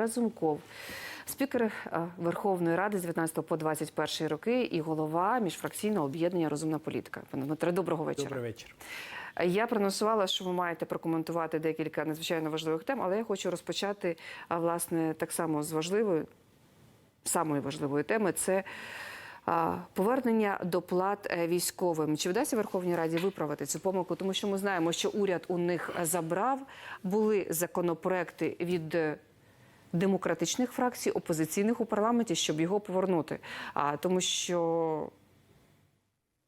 Разумков, спікер е, Верховної Ради з 19 по 21 роки і голова міжфракційного об'єднання Розумна політика. Пане Дмитре, доброго вечора. Добрий вечір. Я проносувала, що ви маєте прокоментувати декілька надзвичайно важливих тем, але я хочу розпочати власне так само з важливої, самої важливої теми це повернення доплат е, військовим. Чи вдасться Верховній Раді виправити цю помилку? Тому що ми знаємо, що уряд у них забрав, були законопроекти від. Демократичних фракцій, опозиційних у парламенті, щоб його повернути. А тому, що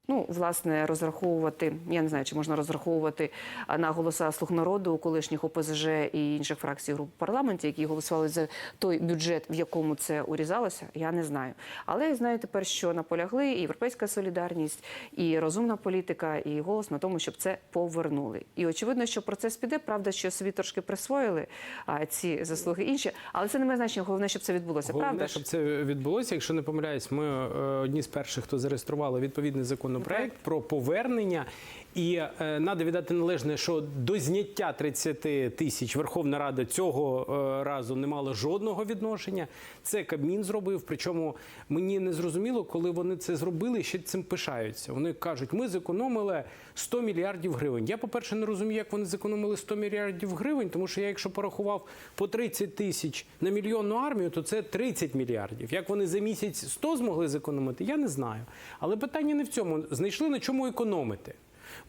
Ну, власне, розраховувати, я не знаю, чи можна розраховувати на голоса слуг народу, колишніх ОПЗЖ і інших фракцій груп в парламенті, які голосували за той бюджет, в якому це урізалося, я не знаю. Але я знаю тепер, що наполягли і Європейська солідарність, і розумна політика, і голос на тому, щоб це повернули. І очевидно, що процес піде. Правда, що собі трошки присвоїли а, ці заслуги інші, але це не має значення. Головне, щоб це відбулося. Головне, правда щоб це відбулося. Якщо не помиляюсь, ми е, одні з перших, хто зареєстрували відповідний законопроект про повернення. І е, треба віддати належне, що до зняття 30 тисяч Верховна Рада цього е, разу не мала жодного відношення. Це Кабмін зробив. Причому мені не зрозуміло, коли вони це зробили, ще цим пишаються. Вони кажуть, ми зекономили 100 мільярдів гривень. Я, по-перше, не розумію, як вони зекономили 100 мільярдів гривень, тому що я, якщо порахував по 30 тисяч на мільйонну армію, то це 30 мільярдів. Як вони за місяць 100 змогли зекономити, я не знаю. Але питання не в цьому. Знайшли на чому економити.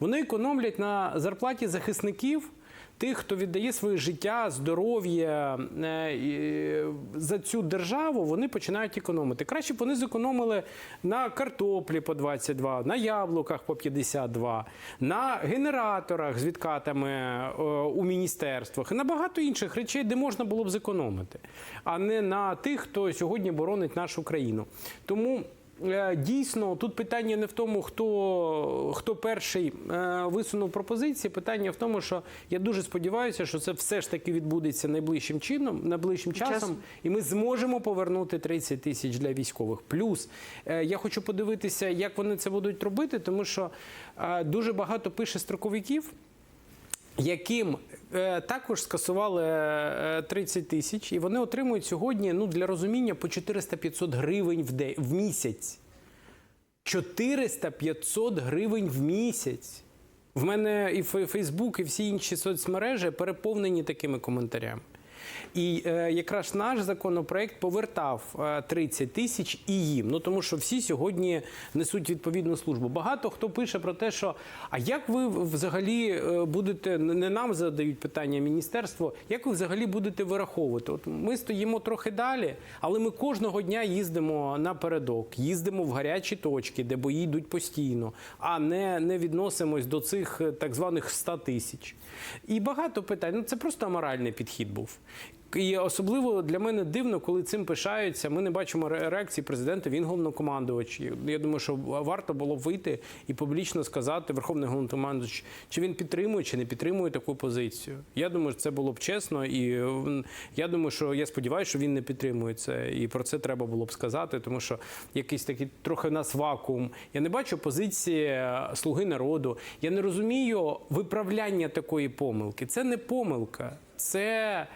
Вони економлять на зарплаті захисників. Тих, хто віддає своє життя, здоров'я е, за цю державу, вони починають економити. Краще б вони зекономили на картоплі по 22, на яблуках по 52, на генераторах з відкатами е, у міністерствах і на багато інших речей, де можна було б зекономити, а не на тих, хто сьогодні боронить нашу країну. Тому. Е, Дійсно, тут питання не в тому, хто, хто перший е, висунув пропозиції. Питання в тому, що я дуже сподіваюся, що це все ж таки відбудеться найближчим чином, найближчим часом, Часом. і ми зможемо повернути 30 тисяч для військових. Плюс е, я хочу подивитися, як вони це будуть робити, тому що дуже багато пише строковиків яким е, також скасували е, 30 тисяч, і вони отримують сьогодні, ну для розуміння, по 400-500 гривень в день в місяць. 400-500 гривень в місяць. В мене і Фе- Фейсбук, і всі інші соцмережі переповнені такими коментарями. І е, якраз наш законопроект повертав е, 30 тисяч і їм. Ну тому що всі сьогодні несуть відповідну службу. Багато хто пише про те, що а як ви взагалі е, будете не нам задають питання міністерство, як ви взагалі будете вираховувати? От ми стоїмо трохи далі, але ми кожного дня їздимо напередок, їздимо в гарячі точки, де бої йдуть постійно, а не, не відносимось до цих е, так званих 100 тисяч. І багато питань. Ну це просто аморальний підхід був. І особливо для мене дивно, коли цим пишаються. Ми не бачимо ре- реакції президента. Він головнокомандувач. Я думаю, що варто було вийти і публічно сказати Верховний головнокомандувач, чи він підтримує, чи не підтримує таку позицію. Я думаю, що це було б чесно, і я думаю, що я сподіваюся, що він не підтримує це. І про це треба було б сказати, тому що якийсь такий трохи в нас вакуум. Я не бачу позиції е, слуги народу. Я не розумію виправляння такої помилки. Це не помилка, це.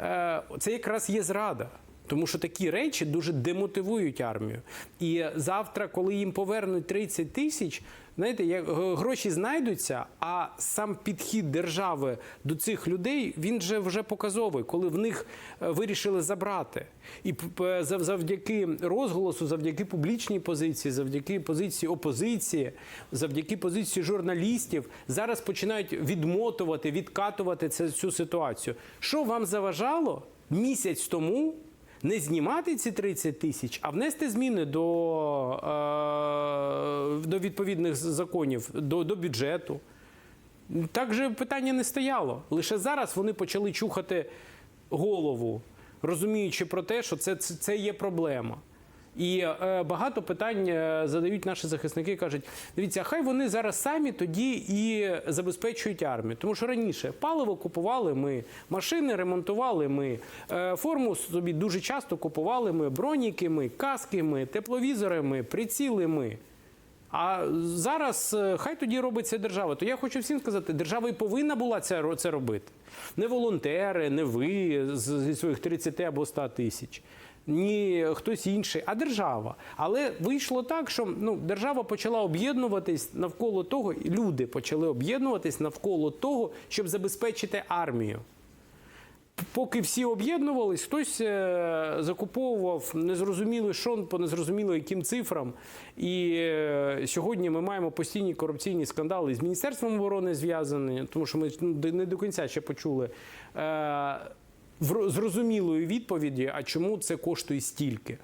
Е, це якраз є зрада. Тому що такі речі дуже демотивують армію. І завтра, коли їм повернуть 30 тисяч, знаєте, як е, гроші знайдуться, а сам підхід держави до цих людей він же вже показовий, коли в них е, вирішили забрати. І завдяки розголосу, завдяки публічній позиції, завдяки позиції опозиції, завдяки позиції журналістів, зараз починають відмотувати, відкатувати цю ситуацію. Що вам заважало місяць тому? Не знімати ці 30 тисяч, а внести зміни до, е, до відповідних законів, до, до бюджету. Так же питання не стояло. Лише зараз вони почали чухати голову, розуміючи про те, що це, це, є проблема. І е, багато питань е, задають наші захисники, кажуть: дивіться, хай вони зараз самі тоді і забезпечують армію. Тому що раніше паливо купували ми, машини ремонтували ми, е, форму собі дуже часто купували ми, броніки ми, каски ми, тепловізори приціли ми. А зараз хай тоді робить це держава. То я хочу всім сказати, держава і повинна була це, це робити. Не волонтери, не ви зі своїх 30 або 100 тисяч. Ні, хтось інший, а держава. Але вийшло так, що ну, держава почала об'єднуватись навколо того, і люди почали об'єднуватись навколо того, щоб забезпечити армію. Поки всі об'єднувались, хтось е, закуповував незрозуміло що по незрозуміло яким цифрам. І е, сьогодні ми маємо постійні корупційні скандали з Міністерством оборони зв'язані, тому що ми ну, не до кінця ще почули е, зрозумілої відповіді, а чому це коштує стільки.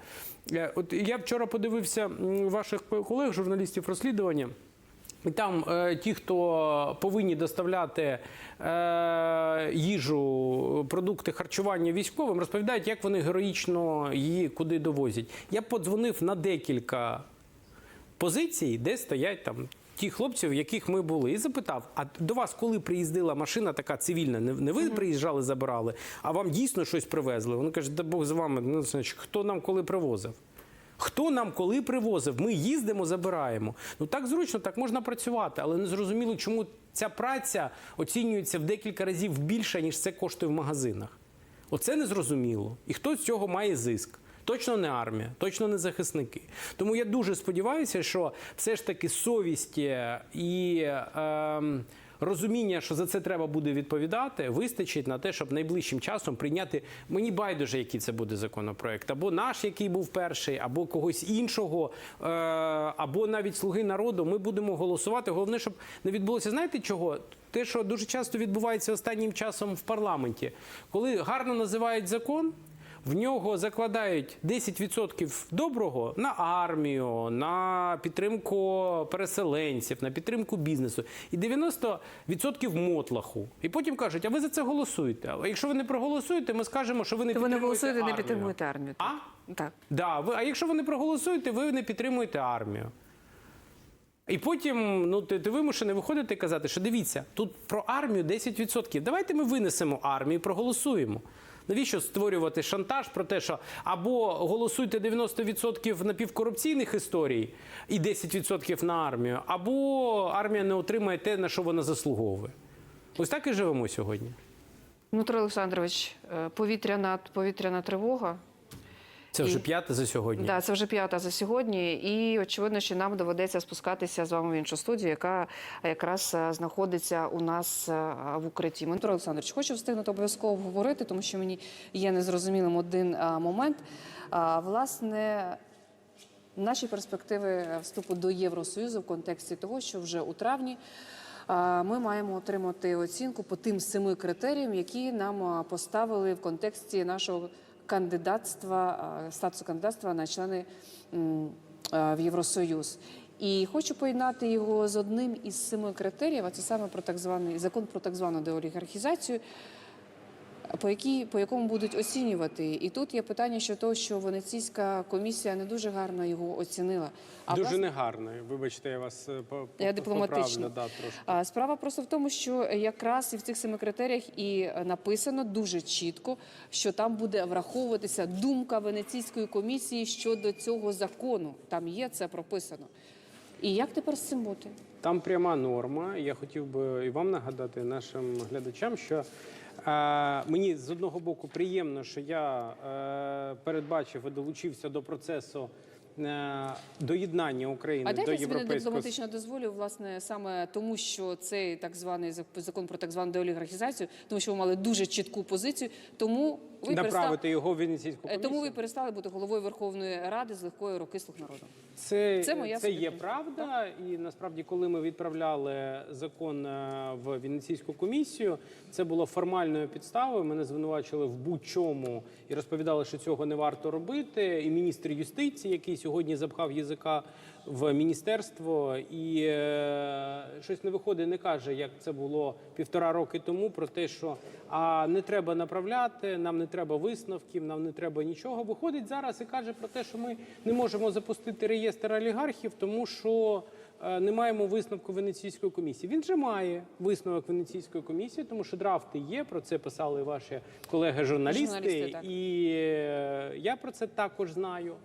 Е, От я вчора подивився ваших колег, журналістів розслідування. І там е, ті, хто повинні доставляти е, їжу, продукти харчування військовим, розповідають, як вони героїчно її куди довозять. Я подзвонив на декілька позицій, де стоять там. Ті хлопці, в яких ми були, і запитав: а до вас, коли приїздила машина така цивільна, не, не ви приїжджали, забирали, а вам дійсно щось привезли? Вони кажуть, да Бог з вами, ну значить, хто нам коли привозив? Хто нам коли привозив? Ми їздимо, забираємо. Ну так зручно, так можна працювати, але не зрозуміло, чому ця праця оцінюється в декілька разів більше, ніж це коштує в магазинах. Оце незрозуміло. І хто з цього має зиск? Точно не армія, точно не захисники. Тому я дуже сподіваюся, що все ж таки совість е, і ем, розуміння, що за це треба буде відповідати, вистачить на те, щоб найближчим часом прийняти мені байдуже, який це буде законопроект, або наш, який був перший, або когось іншого, е, або навіть слуги народу. Ми будемо голосувати. Головне, щоб не відбулося. Знаєте чого? Те, що дуже часто відбувається останнім часом в парламенті, коли гарно називають закон. В нього закладають 10% доброго на армію, на підтримку переселенців, на підтримку бізнесу і 90% мотлаху. І потім кажуть, а ви за це голосуєте. А якщо ви не проголосуєте, ми скажемо, що ви не То ви не підтримуєте голосуєте, не підтримуєте армію. А? Так. Да, ви, а якщо ви не проголосуєте, ви не підтримуєте армію. І потім ну, ти, ти вимушений виходити і казати, що дивіться, тут про армію 10%. Давайте ми винесемо армію і проголосуємо. Навіщо створювати шантаж про те, що або голосуйте 90% напівкорупційних історій і 10% на армію, або армія не отримає те, на що вона заслуговує. Ось так і живемо сьогодні. Дмитро Олександрович, е, повітряна, повітряна тривога. Це вже І- п'яте за сьогодні. Да, це вже п'ята за сьогодні, і очевидно, що нам доведеться спускатися з вами в іншу студію, яка якраз е, знаходиться у нас е, в укритті. Дмитро Олександрович, хочу встигнути обов'язково обговорити, тому що мені є незрозумілим один е, момент. Власне, наші перспективи вступу до Євросоюзу в контексті того, що вже у травні. Ми маємо отримати оцінку по тим семи критеріям, які нам поставили в контексті нашого кандидатства, статусу кандидатства на члени в Євросоюз. І хочу поєднати його з одним із семи критеріїв, а це саме про так званий закон про так звану деолігархізацію, по якій по якому будуть оцінювати. І тут є питання щодо того, що Венеційська комісія не дуже гарно його оцінила. А Дуже власне, негарно. Вибачте, я вас е, по- Я дипломатично. Да, трошки. А, Справа просто в тому, що якраз і в цих семи критеріях і написано дуже чітко, що там буде враховуватися думка Венеційської комісії щодо цього закону. Там є це прописано. І як тепер з цим бути? Там пряма норма. Я хотів би і вам нагадати нашим глядачам, що мені з одного боку приємно, що я е, передбачив і долучився до процесу е, доєднання України А до європейського... А дипломатично дозволю, власне, саме тому, що цей так званий закон про так звану деолігархізацію, тому що ви мали дуже чітку позицію. Тому ви направити його в Венеційську е, комісію. тому ви перестали бути головою Верховної Ради з легкої руки слуг народу. Це, Це моя це є правда, і насправді, коли ми відправляли закон е, в Венеційську комісію, це було формальною підставою. Мене звинувачили в будь-чому і розповідали, що цього не варто робити. І міністр юстиції, який сьогодні запхав язика в міністерство, і е, щось не виходить, не каже, як це було півтора роки тому, про те, що а не треба направляти, нам не треба висновків, нам не треба нічого. Виходить зараз і каже про те, що ми не можемо запустити реєстр олігархів, тому що е, не маємо висновку Венеційської комісії. Він же має висновок Венеційської комісії, тому що драфти є. Про це писали ваші колеги-журналісти, Журналісти, і е, я про це також знаю.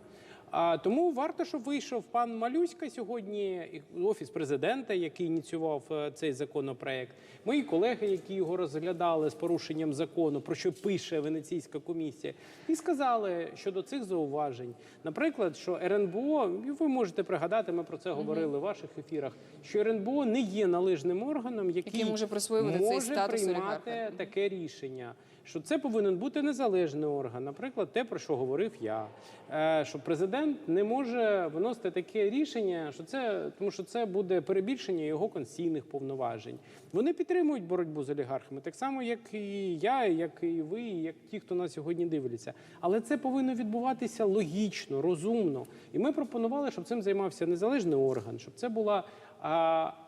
А тому варто, щоб вийшов пан Малюська сьогодні, офіс президента, який ініціював е, цей законопроект, мої колеги, які його розглядали з порушенням закону, про що пише Венеційська комісія, і сказали щодо цих зауважень. Наприклад, що РНБО, ви можете пригадати, ми про це говорили в ваших ефірах, що РНБО не є належним органом, який, Який може присвоювати цей статус приймати олігарха. таке рішення. Що це повинен бути незалежний орган, наприклад, те, про що говорив я. Е, Що президент не може виносити таке рішення, що це тому, що це буде перебільшення його конституційних повноважень. Вони підтримують боротьбу з олігархами, так само, як і я, як і ви, як ті, хто нас сьогодні дивляться. Але це повинно відбуватися логічно, розумно. І ми пропонували, щоб цим займався незалежний орган, щоб це була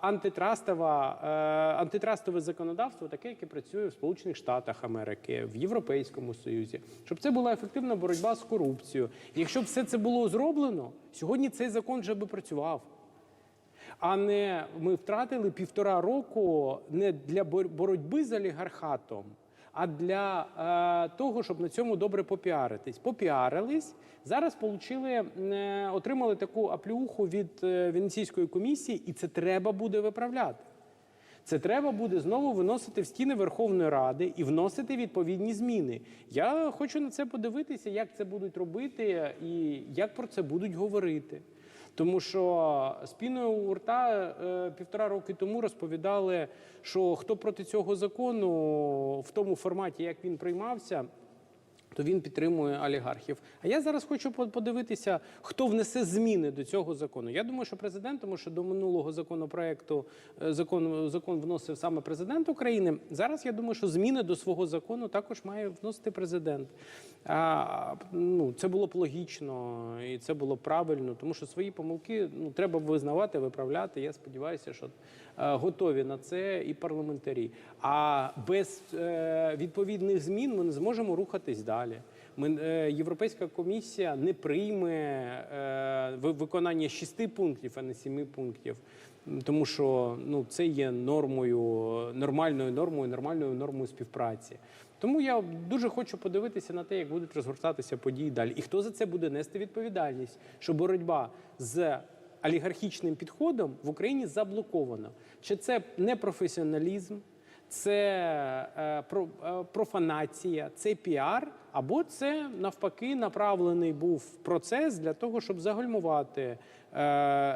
антитрастова, е, антитрастове законодавство, таке, яке працює в Сполучених Штатах Америки, в Європейському Союзі, щоб це була ефективна боротьба з корупцією. Якщо б все це було зроблено, сьогодні цей закон вже би працював. А не ми втратили півтора року не для бор- боротьби з олігархатом, а для е, того, щоб на цьому добре попіаритись. Попіарились. Зараз получили, е, отримали таку аплюху від е, Венеційської комісії, і це треба буде виправляти. Це треба буде знову виносити в стіни Верховної Ради і вносити відповідні зміни. Я хочу на це подивитися, як це будуть робити і як про це будуть говорити. Тому що спіною у рта е, півтора роки тому розповідали, що хто проти цього закону в тому форматі, як він приймався, то він підтримує олігархів. А я зараз хочу по- подивитися, хто внесе зміни до цього закону. Я думаю, що президент, тому що до минулого законопроекту е, закон, закон вносив саме президент України. Зараз я думаю, що зміни до свого закону також має вносити президент. А, ну, це було б логічно і це було б правильно, тому що свої помилки ну, треба визнавати, виправляти. Я сподіваюся, що готові на це і парламентарі. А без е, відповідних змін ми не зможемо рухатись далі. Е, Європейська комісія не прийме е, виконання шести пунктів, а не семи пунктів. Тому що ну, це є нормою, нормальною нормою, нормальною нормою співпраці. Тому я дуже хочу подивитися на те, як будуть розгортатися події далі. І хто за це буде нести відповідальність, що боротьба з олігархічним підходом в Україні заблокована. Чи це непрофесіоналізм, це е, про- е, профанація, це піар, або це навпаки направлений був процес для того, щоб загальмувати е,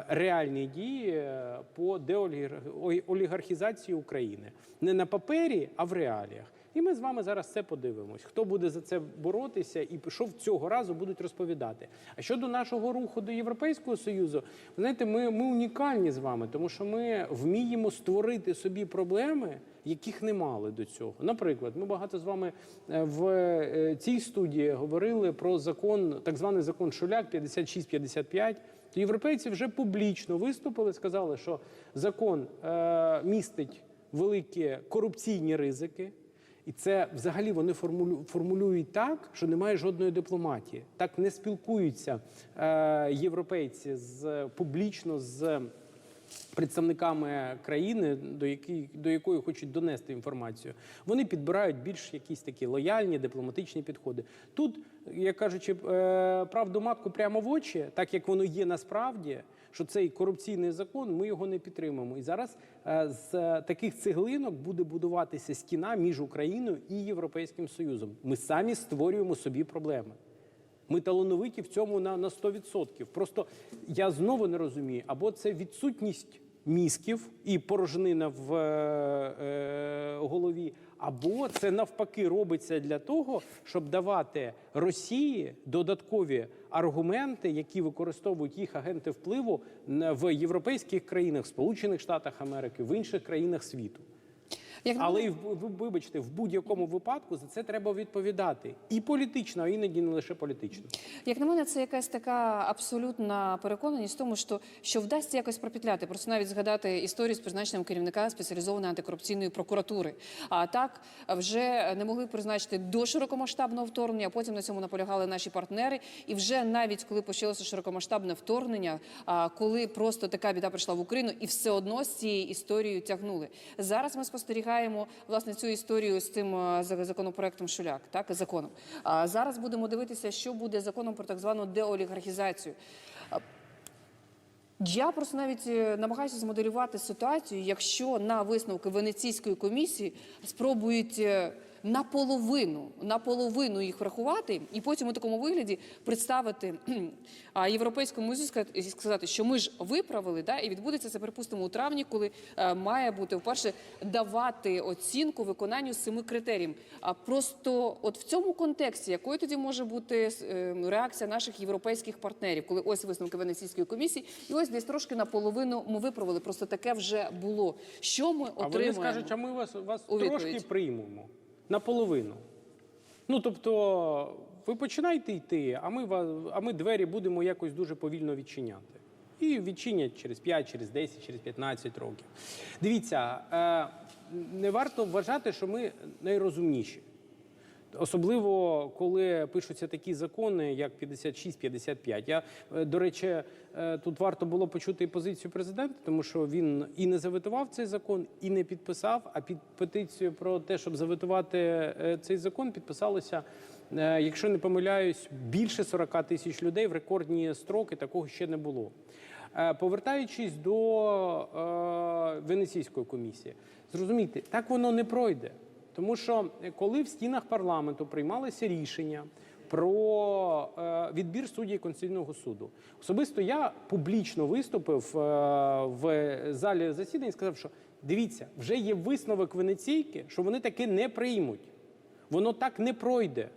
реальні дії по деолігархізації України не на папері, а в реаліях. І ми з вами зараз це подивимось. Хто буде за це боротися і що в цього разу будуть розповідати. А щодо нашого руху до Європейського Союзу, ви знаєте, ми, ми унікальні з вами, тому що ми вміємо створити собі проблеми, яких не мали до цього. Наприклад, ми багато з вами е, в е, цій студії говорили про закон, так званий закон Шуляк 56-55. То європейці вже публічно виступили, сказали, що закон е, містить великі корупційні ризики. І це взагалі вони формулю- формулюють так, що немає жодної дипломатії. Так не спілкуються е, європейці з публічно з представниками країни, до якої, до якої хочуть донести інформацію. Вони підбирають більш якісь такі лояльні дипломатичні підходи. Тут, як кажучи, е, правду матку прямо в очі, так як воно є насправді. Що цей корупційний закон, ми його не підтримуємо. І зараз е, з е, таких цеглинок буде будуватися стіна між Україною і Європейським Союзом. Ми самі створюємо собі проблеми. Ми талановиті в цьому на, на 100%. Просто я знову не розумію, або це відсутність мізків і порожнина в е, е, голові, або це навпаки робиться для того, щоб давати Росії додаткові аргументи, які використовують їх агенти впливу в європейських країнах, Сполучених Штатах Америки, в інших країнах світу. Як Але і в- вибачте, в будь-якому випадку за це треба відповідати і політично, а іноді не лише політично. Як на мене, це якась така абсолютна переконаність в тому, що, що вдасться якось пропетляти. Просто навіть згадати історію з призначенням керівника спеціалізованої антикорупційної прокуратури. А так вже не могли призначити до широкомасштабного вторгнення, а потім на цьому наполягали наші партнери. І вже навіть коли почалося широкомасштабне вторгнення, а коли просто така біда прийшла в Україну, і все одно з цією історією тягнули. Зараз ми спостерігаємо. Спостерігаємо власне цю історію з цим е, законопроектом Шуляк, так законом. А зараз будемо дивитися, що буде законом про так звану деолігархізацію. Я просто навіть е, намагаюся змоделювати ситуацію, якщо на висновки Венеційської комісії спробують е, наполовину, наполовину їх врахувати, і потім у такому вигляді представити європейському і сказати, що ми ж виправили, да, і відбудеться це, припустимо, у травні, коли е, має бути вперше давати оцінку виконанню семи критеріїв. А просто от в цьому контексті, якою тоді може бути е, реакція наших європейських партнерів, коли ось висновки Венеційської комісії, і ось десь трошки наполовину ми виправили. Просто таке вже було. Що ми А вони скажуть, а ми вас, вас у трошки приймемо наполовину. Ну тобто, ви починаєте йти, а ми, а ми двері будемо якось дуже повільно відчиняти. І відчинять через 5, через 10, через 15 років. Дивіться, е, не варто вважати, що ми найрозумніші. Особливо, коли пишуться такі закони, як 56-55. Я, е, до речі, е, тут варто було почути і позицію президента, тому що він і не заветував цей закон, і не підписав. А під петицію про те, щоб заветувати е, цей закон, підписалося, якщо не помиляюсь, більше 40 тисяч людей в рекордні строки. Такого ще не було. Повертаючись до е, Венеційської комісії, зрозумійте, так воно не пройде. Тому що е, коли в стінах парламенту приймалися рішення про е, відбір суддів Конституційного суду, особисто я публічно виступив е, в залі засідань і сказав, що дивіться, вже є висновок Венеційки, що вони таки не приймуть. Воно так не пройде.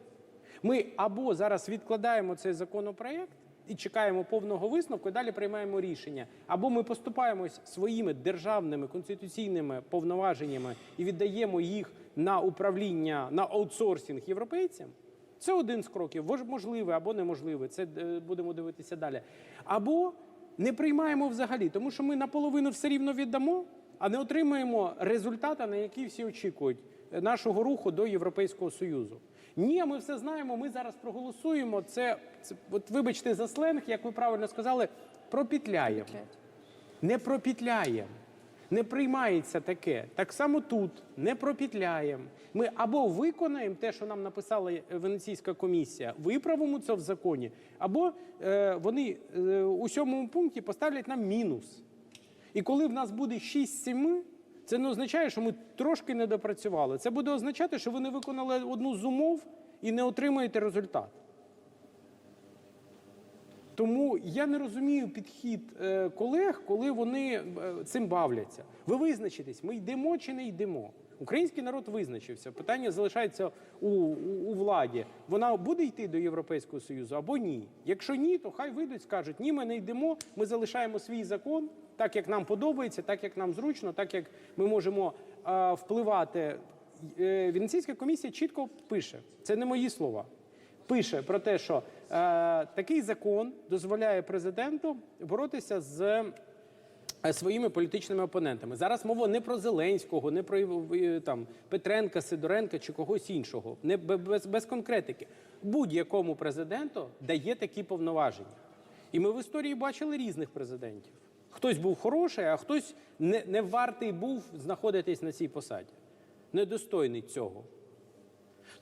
Ми або зараз відкладаємо цей законопроект і чекаємо повного висновку, і далі приймаємо рішення, або ми поступаємось своїми державними конституційними повноваженнями і віддаємо їх на управління на аутсорсинг європейцям. Це один з кроків, можливий або неможливий. Це е, будемо дивитися далі. Або не приймаємо взагалі, тому що ми наполовину все рівно віддамо, а не отримаємо результата, на який всі очікують е, нашого руху до Європейського Союзу. Ні, ми все знаємо. Ми зараз проголосуємо. Це, це от вибачте за сленг, як ви правильно сказали, пропітляємо. Не пропітляємо. Не приймається таке. Так само тут не пропітляємо. Ми або виконаємо те, що нам написала Венеційська комісія, виправимо це в законі, або е, вони е, у сьомому пункті поставлять нам мінус. І коли в нас буде 6-7, це не означає, що ми трошки не допрацювали. Це буде означати, що ви не виконали одну з умов і не отримаєте результат. Тому я не розумію підхід е, колег, коли вони е, цим бавляться. Ви визначитесь, ми йдемо чи не йдемо. Український народ визначився. Питання залишається у, у, у владі. Вона буде йти до Європейського Союзу або ні. Якщо ні, то хай вийдуть, скажуть, ні, ми не йдемо, ми залишаємо свій закон, так як нам подобається, так як нам зручно, так як ми можемо е, впливати. Е, Венеційська комісія чітко пише: це не мої слова пише про те, що е, такий закон дозволяє президенту боротися з е, своїми політичними опонентами. Зараз мова не про Зеленського, не про е, там Петренка, Сидоренка чи когось іншого, не без, без конкретики. Будь-якому президенту дає такі повноваження. І ми в історії бачили різних президентів. Хтось був хороший, а хтось не, не вартий був знаходитись на цій посаді. Недостойний цього.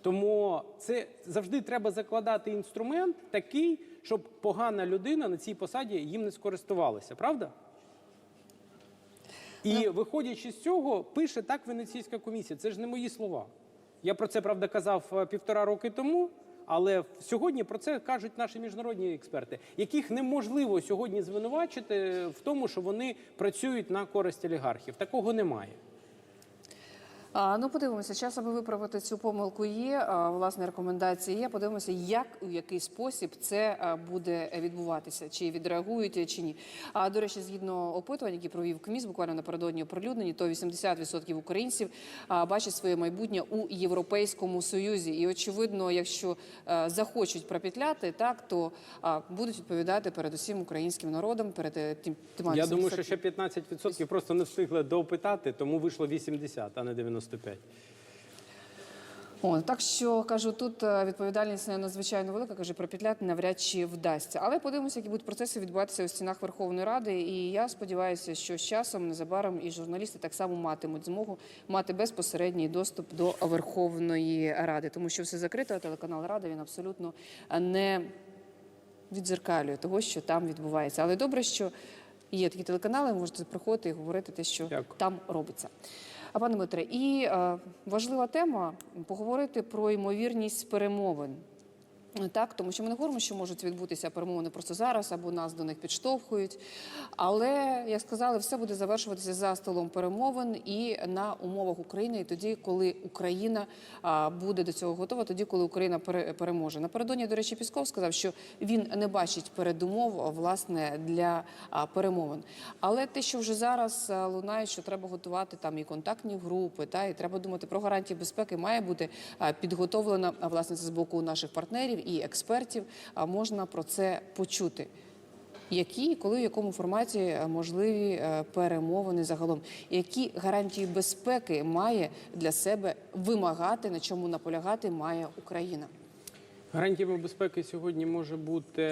Тому це завжди треба закладати інструмент такий, щоб погана людина на цій посаді їм не скористувалася, правда? І виходячи з цього, пише так Венеційська комісія. Це ж не мої слова. Я про це правда казав е, півтора роки тому. Але сьогодні про це кажуть наші міжнародні експерти, яких неможливо сьогодні звинувачити в тому, що вони працюють на користь олігархів. Такого немає. Ну, подивимося, час, аби виправити цю помилку є. Власне, рекомендації є. Подивимося, як у який спосіб це буде відбуватися, чи відреагують, чи ні. А до речі, згідно опитувань, які провів КМІС, буквально напередодні оприлюднені, то 80% українців бачать своє майбутнє у Європейському Союзі. І очевидно, якщо захочуть пропетляти, так то будуть відповідати перед усім українським народом, перед е, тим Я думаю, що ще 15% просто не встигли допитати, тому вийшло 80, а не 95. О, так що кажу, тут е, відповідальність надзвичайно велика. Каже, пропетляти навряд чи вдасться. Але подивимося, які будуть процеси відбуватися у стінах Верховної Ради. І я сподіваюся, що з часом незабаром і журналісти так само матимуть змогу мати безпосередній доступ до Верховної Ради, тому що все закрито, а телеканал Рада він абсолютно не відзеркалює того, що там відбувається. Але добре, що є такі телеканали, ви можете приходити і говорити те, що Дякую. там робиться. Пане Дмитре, і е, важлива тема поговорити про ймовірність перемовин. Так, тому що ми не говоримо, що можуть відбутися перемовини просто зараз або нас до них підштовхують. Але як сказали, все буде завершуватися за столом перемовин і на умовах України, і тоді, коли Україна буде до цього готова, тоді, коли Україна пере- переможе. Напередодні, до речі, Пісков сказав, що він не бачить передумов власне для перемовин. Але те, що вже зараз лунає, що треба готувати там і контактні групи, та і треба думати про гарантії безпеки, має бути підготовлена власне з боку наших партнерів і експертів. Можна про це почути. Які коли в якому форматі е, можливі е, перемовини загалом? Які гарантії безпеки має для себе вимагати, на чому наполягати має Україна? Гарантіями безпеки сьогодні може бути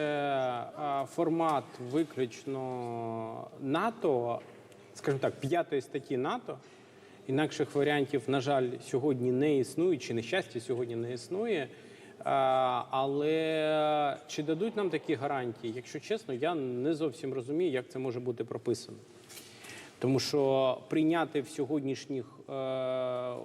формат виключно НАТО, скажімо так, п'ятої статті НАТО. Інакших варіантів, на жаль, сьогодні не існує, чи нещастя сьогодні не існує. А, Але чи дадуть нам такі гарантії? Якщо чесно, я не зовсім розумію, як це може бути прописано. Тому що прийняти в сьогоднішніх е,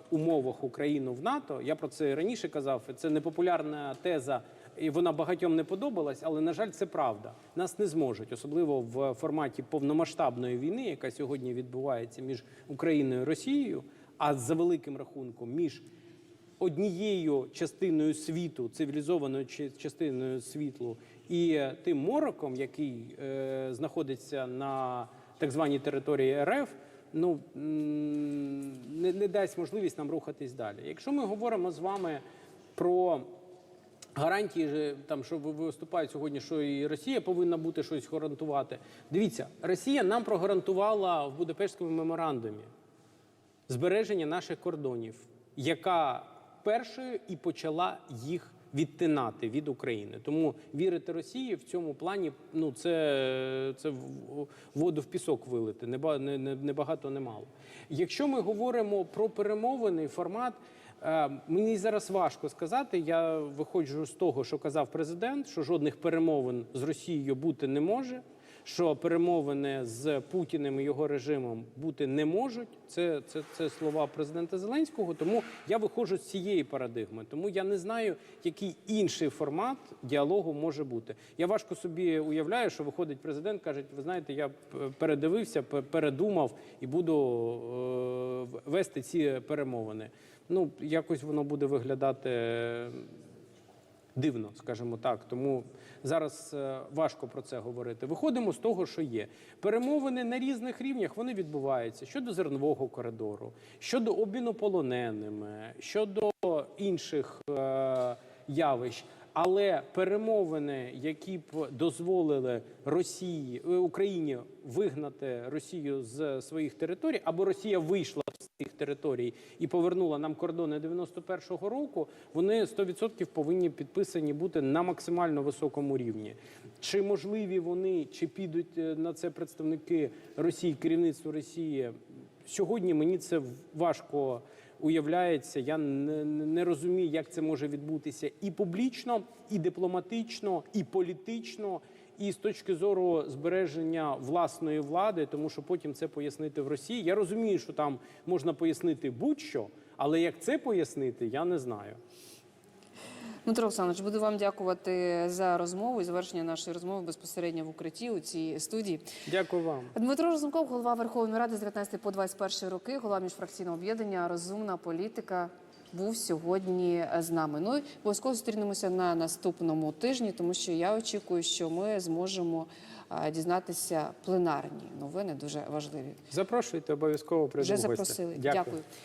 умовах Україну в НАТО, я про це раніше казав, це непопулярна теза, і вона багатьом не подобалась, але на жаль, це правда. Нас не зможуть, особливо в форматі повномасштабної війни, яка сьогодні відбувається між Україною і Росією, а за великим рахунком між однією частиною світу, цивілізованою частиною світлу, і е, тим мороком, який е, знаходиться на так званій території РФ, ну не, не дасть можливість нам рухатись далі. Якщо ми говоримо з вами про гарантії, там що ви- виступають сьогодні, що і Росія повинна бути щось гарантувати. Дивіться, Росія нам прогарантувала в Будапештському меморандумі збереження наших кордонів, яка першою і почала їх відтинати від України. Тому вірити Росії в цьому плані ну це, це воду в пісок вилити, не, не, не багато, не мало. Якщо ми говоримо про перемовини, формат. е, Мені зараз важко сказати. Я виходжу з того, що казав президент, що жодних перемовин з Росією бути не може що перемовини з Путіним і його режимом бути не можуть. Це, це, це слова президента Зеленського. Тому я виходжу з цієї парадигми. Тому я не знаю, який інший формат діалогу може бути. Я важко собі уявляю, що виходить президент, каже: ви знаєте, я передивився, передумав і буду е, вести ці перемовини. Ну, якось воно буде виглядати дивно, скажімо так. Тому зараз е, важко про це говорити. Виходимо з того, що є. Перемовини на різних рівнях вони відбуваються щодо зернового коридору, щодо обміну полоненими, щодо інших е, явищ. Але перемовини, які б дозволили Росії е, Україні вигнати Росію з своїх територій, або Росія вийшла цих територій і повернула нам кордони 91-го року, вони 100% повинні підписані бути на максимально високому рівні. Чи можливі вони, чи підуть е, на це представники Росії, керівництво Росії? Сьогодні мені це важко уявляється. Я не, не розумію, як це може відбутися і публічно, і дипломатично, і політично. І з точки зору збереження власної влади, тому що потім це пояснити в Росії. Я розумію, що там можна пояснити будь-що, але як це пояснити, я не знаю. Дмитро Олександрович, буду вам дякувати за розмову і завершення нашої розмови безпосередньо в укритті у цій студії. Дякую вам. Дмитро Розумков, голова Верховної Ради з 19 по 21 роки, голова міжфракційного об'єднання Розумна політика. Був сьогодні з нами. Ну і обов'язково зустрінемося на наступному тижні, тому що я очікую, що ми зможемо дізнатися пленарні новини дуже важливі. Запрошуйте обов'язково Вже запросили. Дякую. Дякую.